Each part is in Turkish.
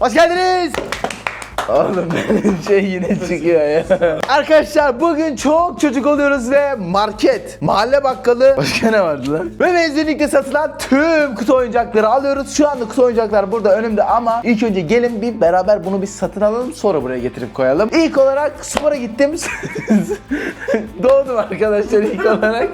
Hoş geldiniz. Oğlum benim şey yine çıkıyor ya. Arkadaşlar bugün çok çocuk oluyoruz ve market, mahalle bakkalı, başka ne vardı lan? Ve benzinlikte satılan tüm kutu oyuncakları alıyoruz. Şu anda kutu oyuncaklar burada önümde ama ilk önce gelin bir beraber bunu bir satın alalım sonra buraya getirip koyalım. İlk olarak spora gittim. Doğdum arkadaşlar ilk olarak.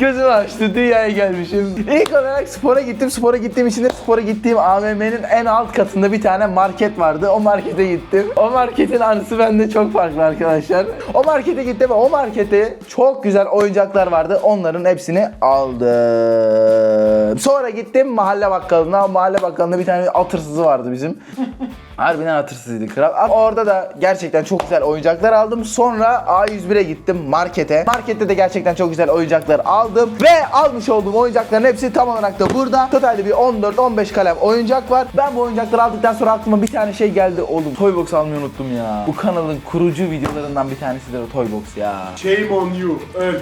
Gözümü açtı dünyaya gelmişim. İlk olarak spora gittim. Spora gittiğim için de spora gittiğim AVM'nin en alt katında bir tane market vardı. O markete gittim. O marketin anısı bende çok farklı arkadaşlar. O markete gittim ve o markete çok güzel oyuncaklar vardı. Onların hepsini aldım. Sonra gittim mahalle bakkalına. Mahalle bakkalında bir tane atırsızı vardı bizim. Harbiden hatırsızıydı kral. Orada da gerçekten çok güzel oyuncaklar aldım. Sonra A101'e gittim markete. Markette de gerçekten çok güzel oyuncaklar aldım. Ve almış olduğum oyuncakların hepsi tam olarak da burada. Totalde bir 14-15 kalem oyuncak var. Ben bu oyuncakları aldıktan sonra aklıma bir tane şey geldi. Oğlum Toybox almayı unuttum ya. Bu kanalın kurucu videolarından bir tanesidir o Toybox ya. Shame on you. Öl.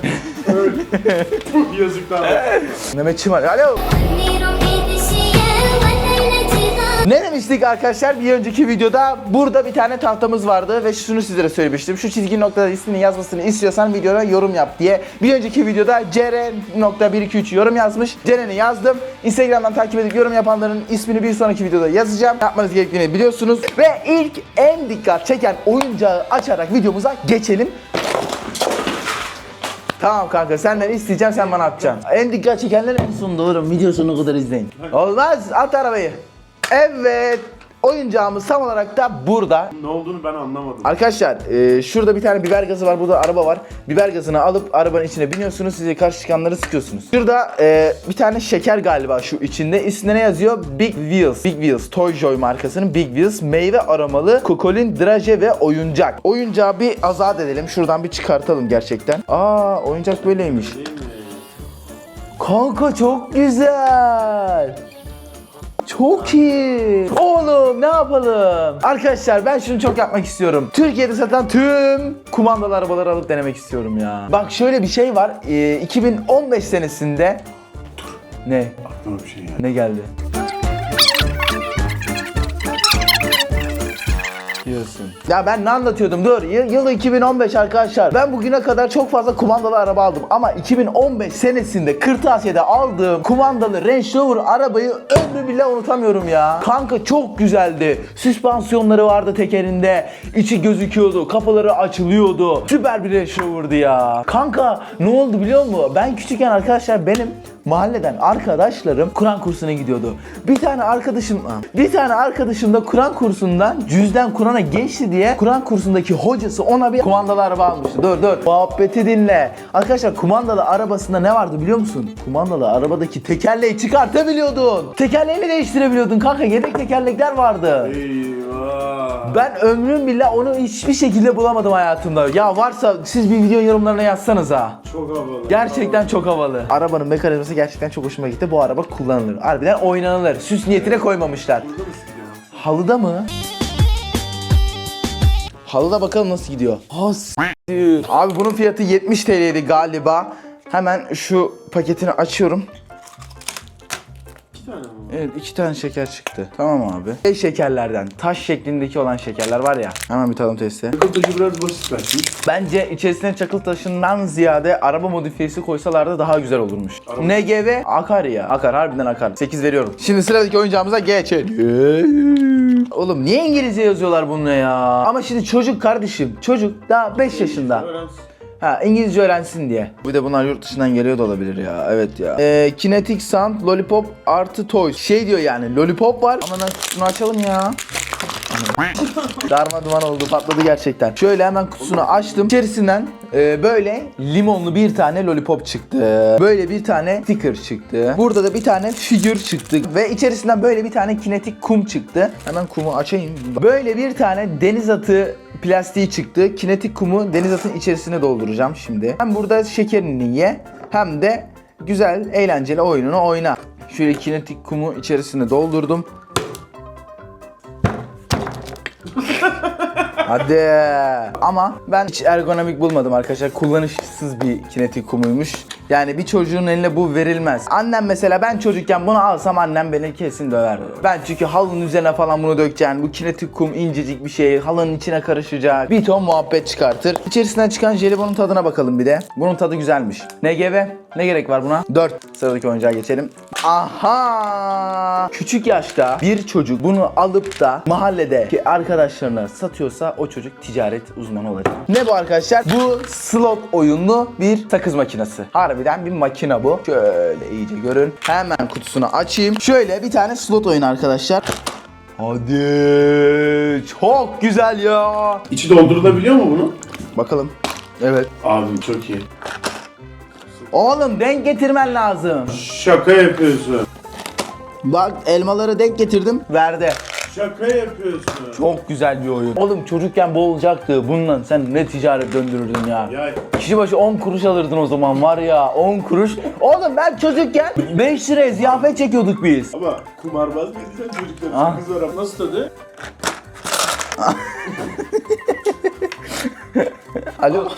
Öl. Yazıklar olsun. Mehmet Çimar. Alo. Ne demiştik arkadaşlar bir önceki videoda burada bir tane tahtamız vardı ve şunu sizlere söylemiştim. Şu çizgi noktada ismini yazmasını istiyorsan videoya yorum yap diye. Bir önceki videoda cr.123 yorum yazmış. Ceren'i yazdım. Instagram'dan takip edip yorum yapanların ismini bir sonraki videoda yazacağım. Yapmanız gerektiğini biliyorsunuz. Ve ilk en dikkat çeken oyuncağı açarak videomuza geçelim. Tamam kanka senden isteyeceğim sen bana atacaksın. En dikkat çekenler en sonunda oğlum video sonuna kadar izleyin. Olmaz at arabayı. Evet oyuncağımız tam olarak da burada. Ne olduğunu ben anlamadım. Arkadaşlar e, şurada bir tane biber gazı var burada araba var. Biber gazını alıp arabanın içine biniyorsunuz size karşı çıkanları sıkıyorsunuz. Şurada e, bir tane şeker galiba şu içinde. Üstünde ne yazıyor? Big Wheels. Big Wheels Toy Joy markasının Big Wheels meyve aromalı kokolin, draje ve oyuncak. Oyuncağı bir azat edelim. Şuradan bir çıkartalım gerçekten. Aa oyuncak böyleymiş. Değil mi? Kanka çok güzel. Çok iyi. Oğlum ne yapalım? Arkadaşlar ben şunu çok yapmak istiyorum. Türkiye'de satılan tüm kumandalı arabaları alıp denemek istiyorum ya. Bak şöyle bir şey var. Ee, 2015 senesinde ne? Aklıma bir şey geldi. Ne geldi? Diyorsun. Ya ben ne anlatıyordum? Dur. Yıl, yıl 2015 arkadaşlar. Ben bugüne kadar çok fazla kumandalı araba aldım. Ama 2015 senesinde kırtasiyede aldığım kumandalı Range Rover arabayı ömrü bile unutamıyorum ya. Kanka çok güzeldi. Süspansiyonları vardı tekerinde. içi gözüküyordu. Kapıları açılıyordu. Süper bir Range Rover'dı ya. Kanka ne oldu biliyor musun? Ben küçükken arkadaşlar benim mahalleden arkadaşlarım Kur'an kursuna gidiyordu. Bir tane arkadaşım bir tane arkadaşım da Kur'an kursundan cüzden Kur'an'a geçti diye Kur'an kursundaki hocası ona bir kumandalı araba almıştı. Dur dur. Muhabbeti dinle. Arkadaşlar kumandalı arabasında ne vardı biliyor musun? Kumandalı arabadaki tekerleği çıkartabiliyordun. Tekerleğini değiştirebiliyordun kanka. Yedek tekerlekler vardı. Eyvah. Ben ömrüm bile onu hiçbir şekilde bulamadım hayatımda. Ya varsa siz bir video yorumlarına yazsanız ha. Çok havalı. Gerçekten çok havalı. Arabanın mekanizması gerçekten çok hoşuma gitti. Bu araba kullanılır. Harbiden oynanılır. Süs niyetine koymamışlar. Burada mı sıkıyorsun? Halıda mı? Halıda bakalım nasıl gidiyor. Ha. Abi bunun fiyatı 70 TL'ydi galiba. Hemen şu paketini açıyorum. Evet iki tane şeker çıktı. Tamam abi. Şey şekerlerden. Taş şeklindeki olan şekerler var ya. Hemen bir tadım testi. Röportajı biraz basit kaçmış. Bence içerisine çakıl taşından ziyade araba modifiyesi koysalardı daha güzel olurmuş. Araba- NGV akar ya. Akar harbiden akar. 8 veriyorum. Şimdi sıradaki oyuncağımıza geçelim. Oğlum niye İngilizce yazıyorlar bununla ya? Ama şimdi çocuk kardeşim. Çocuk daha 5 yaşında. Öğrensin. Ha İngilizce öğrensin diye. Bir de bunlar yurt dışından geliyor da olabilir ya. Evet ya. Ee, Kinetic Sound Lollipop artı Toys. Şey diyor yani Lollipop var. Ama kutusunu açalım ya. Darma duman oldu patladı gerçekten. Şöyle hemen kutusunu açtım. İçerisinden e, böyle limonlu bir tane lollipop çıktı. Böyle bir tane sticker çıktı. Burada da bir tane figür çıktı. Ve içerisinden böyle bir tane kinetik kum çıktı. Hemen kumu açayım. Böyle bir tane deniz atı plastiği çıktı. Kinetik kumu deniz atın içerisine dolduracağım şimdi. Hem burada şekerini ye hem de güzel eğlenceli oyununu oyna. Şöyle kinetik kumu içerisine doldurdum. Hadi. Ama ben hiç ergonomik bulmadım arkadaşlar. Kullanışsız bir kinetik kumuymuş. Yani bir çocuğun eline bu verilmez. Annem mesela ben çocukken bunu alsam annem beni kesin döver. Ben çünkü halının üzerine falan bunu dökeceksin. Bu kinetik kum incecik bir şey. Halının içine karışacak. Bir ton muhabbet çıkartır. İçerisinden çıkan jelibonun tadına bakalım bir de. Bunun tadı güzelmiş. NGV ne gerek var buna? 4. Sıradaki oyuncağa geçelim. Aha! Küçük yaşta bir çocuk bunu alıp da mahalledeki arkadaşlarına satıyorsa o çocuk ticaret uzmanı olacak. Ne bu arkadaşlar? Bu slot oyunlu bir sakız makinesi. Harbiden bir makine bu. Şöyle iyice görün. Hemen kutusunu açayım. Şöyle bir tane slot oyunu arkadaşlar. Hadi. Çok güzel ya. İçi doldurulabiliyor mu bunun? Bakalım. Evet. Abi çok iyi. Oğlum denk getirmen lazım. Şaka yapıyorsun. Bak elmaları denk getirdim. Verdi. Şaka yapıyorsun. Çok güzel bir oyun. Oğlum çocukken boğulacaktı. Bununla sen ne ticaret döndürürdün ya. Ya Kişi başı 10 kuruş alırdın o zaman var ya 10 kuruş. Oğlum ben çocukken 5 liraya ziyafet çekiyorduk biz. ama kumarbaz mıydın sen çocuklar? Ah. Var nasıl tadı? Alo.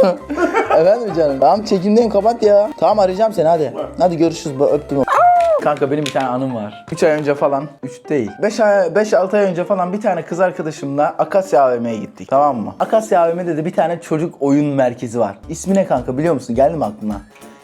Efendim canım. Tamam çekimdeyim kapat ya. Tamam arayacağım seni hadi. Hadi görüşürüz öptüm. Kanka benim bir tane anım var. 3 ay önce falan, 3 değil. 5 ay 5-6 ay önce falan bir tane kız arkadaşımla Akasya AVM'ye gittik. Tamam mı? Akasya AVM'de de bir tane çocuk oyun merkezi var. İsmi ne kanka biliyor musun? Geldi mi aklına?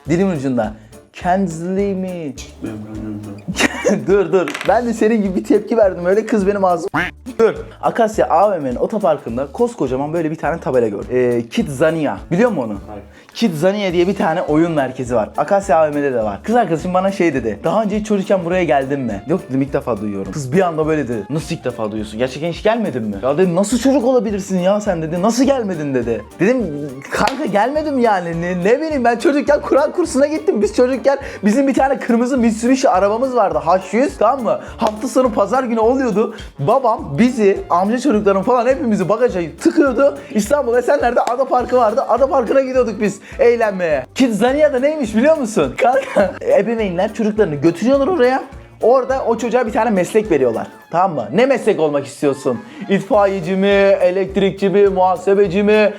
Dilimin ucunda. Kensley mi? dur dur. Ben de senin gibi bir tepki verdim. Öyle kız benim ağzım. dur. Akasya AVM'nin otoparkında koskocaman böyle bir tane tabela gördüm. Ee, Kidzania. Biliyor musun onu? Hayır. Kidzania diye bir tane oyun merkezi var. Akasya AVM'de de var. Kız arkadaşım bana şey dedi. Daha önce hiç çocukken buraya geldin mi? Yok dedim ilk defa duyuyorum. Kız bir anda böyle dedi. Nasıl ilk defa duyuyorsun? Gerçekten hiç gelmedin mi? Ya dedim nasıl çocuk olabilirsin ya sen dedi. Nasıl gelmedin dedi. Dedim kanka gelmedim yani. Ne, ne bileyim ben çocukken Kur'an kursuna gittim. Biz çocukken bizim bir tane kırmızı Mitsubishi arabamız vardı. H100 tamam mı? Hafta sonu pazar günü oluyordu. Babam bizi amca çocukların falan hepimizi bagaja tıkıyordu. İstanbul Esenler'de Ada Parkı vardı. Ada Parkı'na gidiyorduk biz eğlenmeye. Kidzania'da neymiş biliyor musun? Kanka ebeveynler çocuklarını götürüyorlar oraya. Orada o çocuğa bir tane meslek veriyorlar. Tamam mı? Ne meslek olmak istiyorsun? İtfaiyeci mi, elektrikçi mi, muhasebeci mi,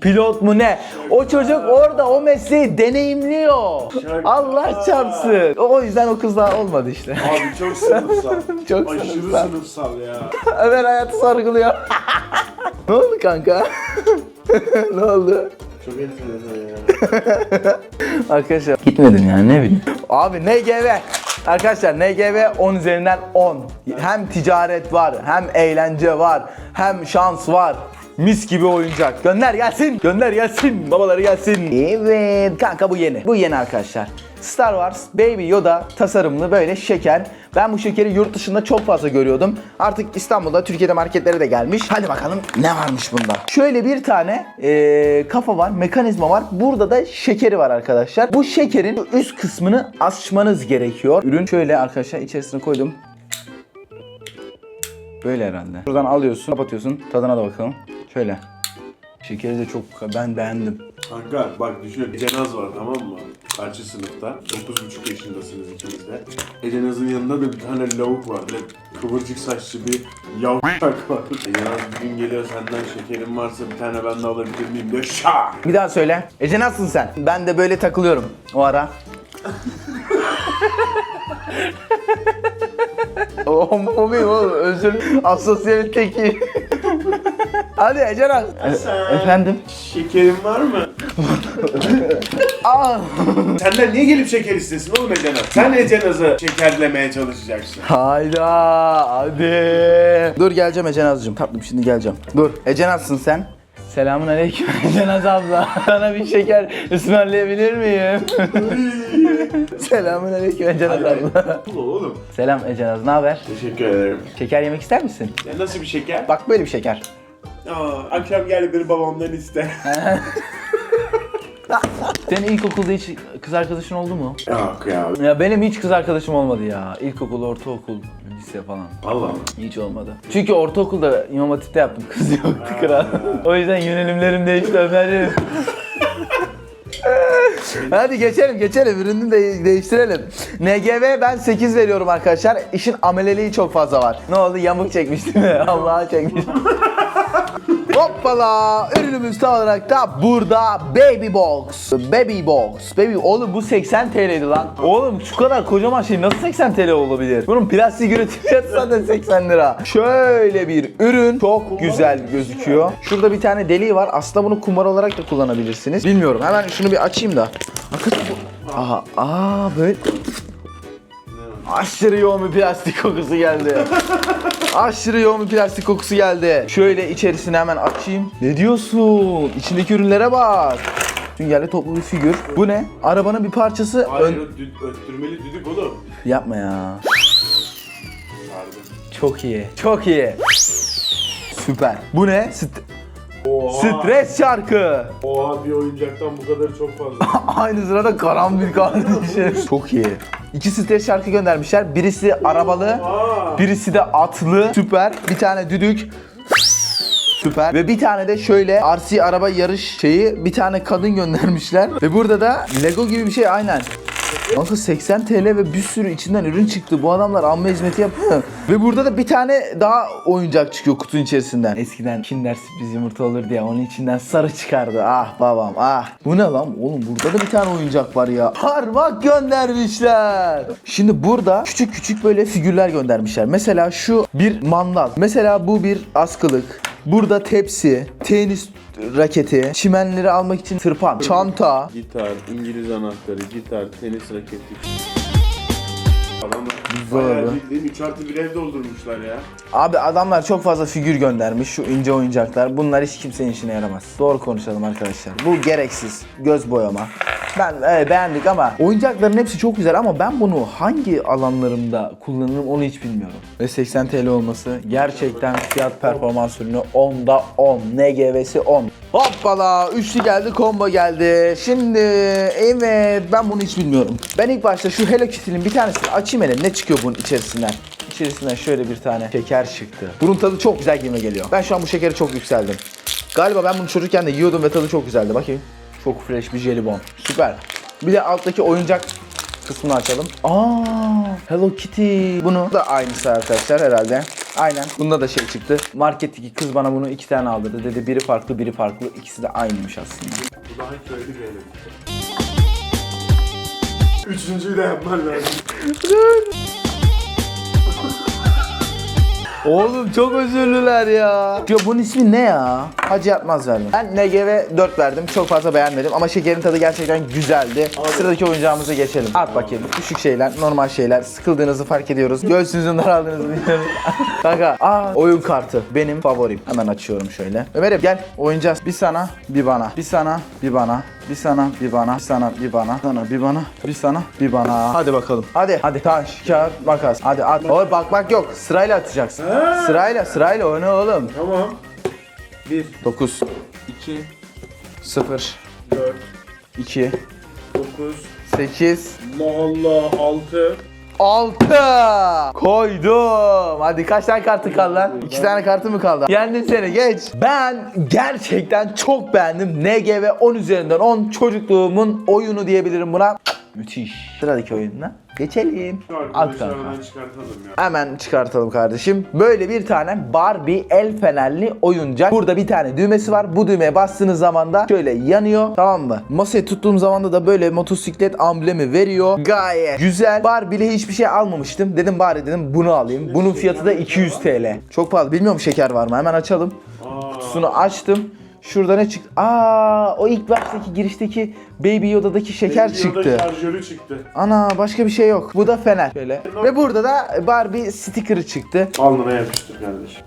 pilot mu ne? O çocuk orada o mesleği deneyimliyor. Allah çarpsın. O yüzden o kızla olmadı işte. Abi çok sınıfsal. Çok Aşırı sınıfsal. sınıfsal ya. Ömer hayatı sorguluyor. ne oldu kanka? ne oldu? Çok enteresan ya. Arkadaşlar gitmedim yani ne bileyim. Abi NGV. Arkadaşlar NGV 10 üzerinden 10. Hem ticaret var, hem eğlence var, hem şans var. Mis gibi oyuncak. Gönder gelsin. Gönder gelsin. Babaları gelsin. Evet kanka bu yeni. Bu yeni arkadaşlar. Star Wars Baby Yoda tasarımlı böyle şeker. Ben bu şekeri yurt dışında çok fazla görüyordum. Artık İstanbul'da, Türkiye'de marketlere de gelmiş. Hadi bakalım ne varmış bunda. Şöyle bir tane eee, kafa var, mekanizma var. Burada da şekeri var arkadaşlar. Bu şekerin üst kısmını açmanız gerekiyor. Ürün şöyle arkadaşlar içerisine koydum. Böyle herhalde. Buradan alıyorsun, kapatıyorsun. Tadına da bakalım. Şöyle. Şekeri de çok ben beğendim. Kanka bak düşün. Ecenaz var tamam mı? Karşı sınıfta. 9,5 yaşındasınız ikiniz de. Ecenaz'ın yanında da bir tane lavuk var. Böyle kıvırcık saçlı bir yavşak var. Ecenaz bir gün geliyor senden şekerin varsa bir tane ben de alabilir miyim diyor. Şak! Bir daha söyle. Ece nasılsın sen? Ben de böyle takılıyorum o ara. o homofobiyim oğlum. Özür Asosyal teki. Hadi Ece Naz. E- efendim? Şekerin var mı? Aa. Senden niye gelip şeker istesin oğlum Ecenaz? Sen Ecenaz'ı şekerlemeye çalışacaksın. Hayda hadi. Dur geleceğim Ece Naz'cığım. Tatlım şimdi geleceğim. Dur Ece Naz'sın sen. Selamun aleyküm Ece Naz abla. Sana bir şeker ısmarlayabilir miyim? Selamun aleyküm Ece Naz abla. Oğlum. Selam Ece Naz, ne haber? Teşekkür ederim. Şeker yemek ister misin? Ya nasıl bir şeker? Bak böyle bir şeker. Aa, akşam gel beni babamdan iste. Senin ilkokulda hiç kız arkadaşın oldu mu? Yok ya. Ya benim hiç kız arkadaşım olmadı ya. İlkokul, ortaokul, lise falan. Allah Hiç olmadı. Çünkü ortaokulda İmam Hatip'te yaptım. Kız yoktu kral. o yüzden yönelimlerim değişti Ömer'im. Hadi geçelim geçelim ürünü de değiştirelim. NGV ben 8 veriyorum arkadaşlar. İşin ameleliği çok fazla var. Ne oldu yamuk çekmiş değil mi? Allah'a çekmiş. Hoppala ürünümüz tam olarak da burada Baby Box. Baby Box. Baby oğlum bu 80 TL'ydi lan. Oğlum şu kadar kocaman şey nasıl 80 TL olabilir? Bunun plastik üretim fiyatı zaten 80 lira. Şöyle bir ürün çok güzel gözüküyor. Şurada bir tane deliği var. Aslında bunu kumar olarak da kullanabilirsiniz. Bilmiyorum. Hemen şunu bir açayım da. Aha, aa böyle Aşırı yoğun bir plastik kokusu geldi. Aşırı yoğun bir plastik kokusu geldi. Şöyle içerisini hemen açayım. Ne diyorsun? İçindeki ürünlere bak. Süngerli toplu bir figür. Bu ne? Arabanın bir parçası. Hayır Ön... dü- öttürmeli düdük oğlum. Yapma ya. Çok iyi. Çok iyi. Süper. Bu ne? St- Oha. stres şarkı. Oha bir oyuncaktan bu kadar çok fazla. Aynı sırada karanfil kardeşim. Çok iyi. İki stres şarkı göndermişler. Birisi arabalı, birisi de atlı. Süper. Bir tane düdük. Süper. Ve bir tane de şöyle RC araba yarış şeyi bir tane kadın göndermişler. Ve burada da Lego gibi bir şey aynen. Bakın 80 TL ve bir sürü içinden ürün çıktı. Bu adamlar amma hizmeti yapıyor. ve burada da bir tane daha oyuncak çıkıyor kutunun içerisinden. Eskiden Kinder sürpriz yumurta olur diye onun içinden sarı çıkardı. Ah babam ah. Bu ne lan? Oğlum burada da bir tane oyuncak var ya. Parmak göndermişler. Şimdi burada küçük küçük böyle figürler göndermişler. Mesela şu bir mandal. Mesela bu bir askılık. Burada tepsi, tenis raketi, çimenleri almak için tırpan, çanta, Gitar, İngiliz anahtarı, gitar, tenis raketi. Adamlar Buzdolabı. bayağı bildiğin 3 artı bir ev doldurmuşlar ya. Abi adamlar çok fazla figür göndermiş şu ince oyuncaklar. Bunlar hiç kimsenin işine yaramaz. Doğru konuşalım arkadaşlar. Bu gereksiz. Göz boyama. Ben evet, beğendik ama oyuncakların hepsi çok güzel ama ben bunu hangi alanlarımda kullanırım onu hiç bilmiyorum. Ve 80 TL olması gerçekten fiyat performans ürünü 10'da 10. NGV'si 10. Hoppala üçlü geldi combo geldi. Şimdi evet ben bunu hiç bilmiyorum. Ben ilk başta şu Hello Kitty'nin bir tanesini açayım hele ne çıkıyor bunun içerisinden. İçerisinden şöyle bir tane şeker çıktı. Bunun tadı çok güzel gibi geliyor. Ben şu an bu şekeri çok yükseldim. Galiba ben bunu çocukken de yiyordum ve tadı çok güzeldi. Bakayım. Çok fresh bir jelibon. Süper. Bir de alttaki oyuncak kısmını açalım. Aa, Hello Kitty. Bunu da aynısı arkadaşlar herhalde. Aynen. Bunda da şey çıktı. Marketteki kız bana bunu iki tane aldırdı. Dedi biri farklı, biri farklı. İkisi de aynıymış aslında. Bu daha köylü bir ev. Üçüncüyü de yapman lazım. Oğlum çok özürlüler ya. Ya bunun ismi ne ya? Hacı Yatmaz verdim. Ben NGV 4 verdim. Çok fazla beğenmedim ama şekerin tadı gerçekten güzeldi. Sıradaki oyuncağımıza geçelim. At bakayım. Küçük şeyler, normal şeyler. Sıkıldığınızı fark ediyoruz. Göğsünüzün daraldığınızı biliyoruz. Kanka, aa oyun kartı. Benim favorim. Hemen açıyorum şöyle. Ömer'im gel oynayacağız. Bir sana, bir bana. Bir sana, bir bana. Bir sana, bir bana. Bir sana, bir bana. Sana, bir bana. Bir sana, bir bana. Hadi bakalım. Hadi, hadi. Taş, kağıt, makas. Hadi at. Oy bakmak yok. Sırayla atacaksın. Sırayla, sırayla. O ne oğlum? Tamam. 1, 9, 2, 0, 4, 2, 9, 8, Allah 6. 6 koydum. Hadi kaç tane kartın kaldı lan? İki tane kartın mı kaldı? Yendim seni geç. Ben gerçekten çok beğendim. NGV 10 üzerinden 10 çocukluğumun oyunu diyebilirim buna. Müthiş. Sıradaki oyununa geçelim. Kanka. çıkartalım ya. Hemen çıkartalım kardeşim. Böyle bir tane Barbie el fenerli oyuncak. Burada bir tane düğmesi var. Bu düğmeye bastığınız zaman da şöyle yanıyor. Tamam mı? Masaya tuttuğum zaman da böyle motosiklet amblemi veriyor. Gayet güzel. Barbie'li hiçbir şey almamıştım. Dedim bari dedim bunu alayım. Bunun fiyatı da 200 TL. Çok pahalı. Bilmiyorum şeker var mı? Hemen açalım. Aa, Kutusunu açtım. Şurada ne çıktı? Aa, o ilk baştaki girişteki Baby Yoda'daki şeker Baby çıktı. Yoda şarjörü çıktı. Ana başka bir şey yok. Bu da fener. Şöyle. Ve burada da Barbie sticker'ı çıktı. Alnına yapıştır kardeşim.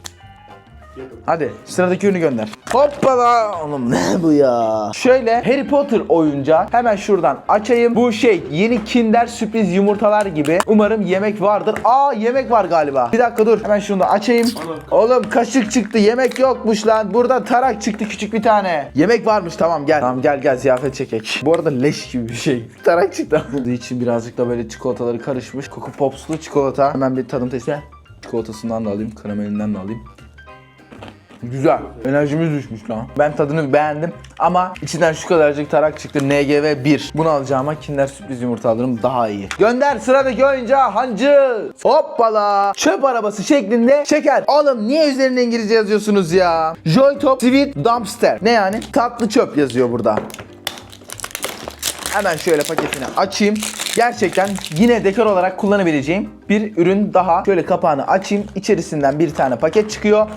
Hadi sıradaki ürünü gönder. Hoppala. Oğlum ne bu ya? Şöyle Harry Potter oyuncağı. Hemen şuradan açayım. Bu şey yeni Kinder sürpriz yumurtalar gibi. Umarım yemek vardır. Aa yemek var galiba. Bir dakika dur. Hemen şunu da açayım. Oğlum kaşık çıktı. Yemek yokmuş lan. Burada tarak çıktı küçük bir tane. Yemek varmış tamam gel. Tamam gel gel ziyafet çekek. Bu arada leş gibi bir şey. Tarak çıktı. Bunun için birazcık da böyle çikolataları karışmış. Coco Pops'lu çikolata. Hemen bir tadım testi. Çikolatasından da alayım. Karamelinden de alayım. Güzel. Enerjimiz düşmüş lan. Ben tadını beğendim ama içinden şu kadarcık tarak çıktı. NGV 1. Bunu alacağıma Kinder sürpriz yumurta alırım daha iyi. Gönder sıradaki oyuncağı hancı. Hoppala. Çöp arabası şeklinde şeker. Oğlum niye üzerine İngilizce yazıyorsunuz ya? Joy Top Sweet Dumpster. Ne yani? Tatlı çöp yazıyor burada. Hemen şöyle paketini açayım. Gerçekten yine dekor olarak kullanabileceğim bir ürün daha. Şöyle kapağını açayım. İçerisinden bir tane paket çıkıyor.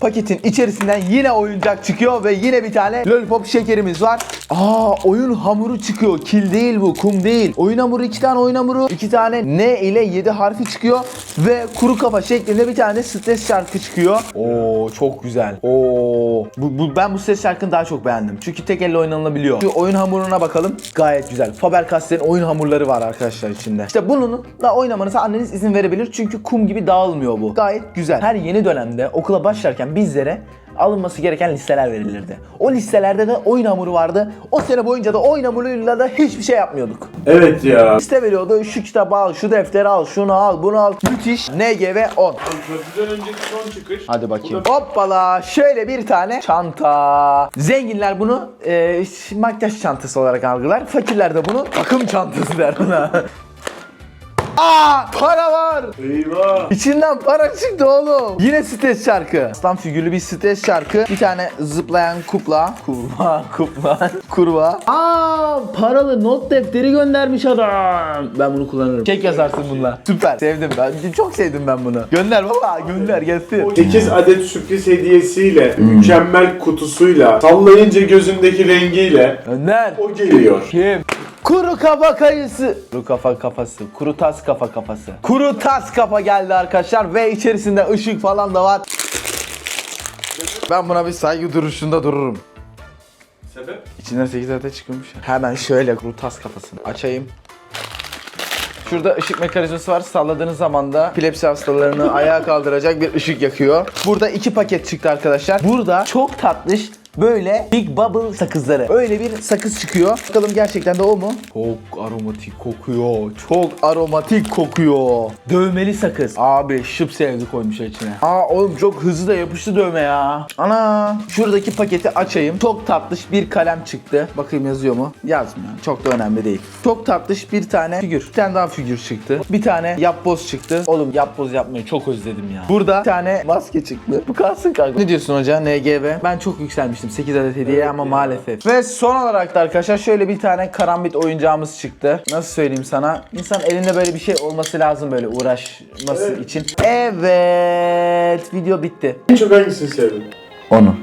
Paketin içerisinden yine oyuncak çıkıyor ve yine bir tane lollipop şekerimiz var. Aa oyun hamuru çıkıyor. Kil değil bu, kum değil. Oyun hamuru iki tane oyun hamuru, iki tane N ile 7 harfi çıkıyor ve kuru kafa şeklinde bir tane stres şarkı çıkıyor. Oo çok güzel. Oo bu, bu ben bu stres şarkını daha çok beğendim. Çünkü tek elle oynanabiliyor. Şu oyun hamuruna bakalım. Gayet güzel. Faber-Castell'in oyun hamurları var arkadaşlar içinde. İşte bunun da oynamanıza anneniz izin verebilir. Çünkü kum gibi dağılmıyor bu. Gayet güzel. Her yeni dönemde okula başlarken bizlere alınması gereken listeler verilirdi. O listelerde de oyun hamuru vardı. O sene boyunca da oyun hamuruyla da hiçbir şey yapmıyorduk. Evet ya. Liste veriyordu. Şu kitabı al, şu defteri al, şunu al, bunu al. Müthiş. NGV 10. Köprüden önceki son çıkış. Hadi bakayım. Bu da- Hoppala şöyle bir tane çanta. Zenginler bunu e, makyaj çantası olarak algılar. Fakirler de bunu takım çantası der buna. Aa para var. Eyvah. İçinden para çıktı oğlum. Yine stres şarkı. Aslan figürlü bir stres şarkı. Bir tane zıplayan kupla. Kurbağa, kupla, kurbağa. Aa paralı not defteri göndermiş adam. Ben bunu kullanırım. Çek yazarsın bununla. Süper. Sevdim ben. Çok sevdim ben bunu. Gönder baba gönder gelsin. 8 adet sürpriz hediyesiyle, mükemmel kutusuyla, sallayınca gözündeki rengiyle Gönder. o geliyor. Kim? Kuru kafa kayısı. Kuru kafa kafası. Kuru tas kafa kafası. Kuru tas kafa geldi arkadaşlar ve içerisinde ışık falan da var. Ben buna bir saygı duruşunda dururum. Sebep? İçinden 8 adet çıkıyormuş. ya. Hemen şöyle kuru tas kafasını açayım. Şurada ışık mekanizması var. Salladığınız zaman da epilepsi hastalarını ayağa kaldıracak bir ışık yakıyor. Burada iki paket çıktı arkadaşlar. Burada çok tatlış böyle Big Bubble sakızları. Öyle bir sakız çıkıyor. Bakalım gerçekten de o mu? Çok aromatik kokuyor. Çok aromatik kokuyor. Dövmeli sakız. Abi şıp sevdi koymuş içine. Aa oğlum çok hızlı da yapıştı dövme ya. Ana. Şuradaki paketi açayım. Çok tatlış bir kalem çıktı. Bakayım yazıyor mu? Yazmıyor. Çok da önemli değil. Çok tatlış bir tane figür. Bir tane daha figür çıktı. Bir tane yapboz çıktı. Oğlum yapboz yapmayı çok özledim ya. Burada bir tane maske çıktı. Bu kalsın kanka. Ne diyorsun hoca? NGB. Ben çok yükselmiştim. 8 adet hediye ama maalesef. Ve son olarak da arkadaşlar şöyle bir tane karambit oyuncağımız çıktı. Nasıl söyleyeyim sana? İnsan elinde böyle bir şey olması lazım böyle uğraşması Evet. için. Evet. Video bitti. En çok hangisini sevdin? Onu.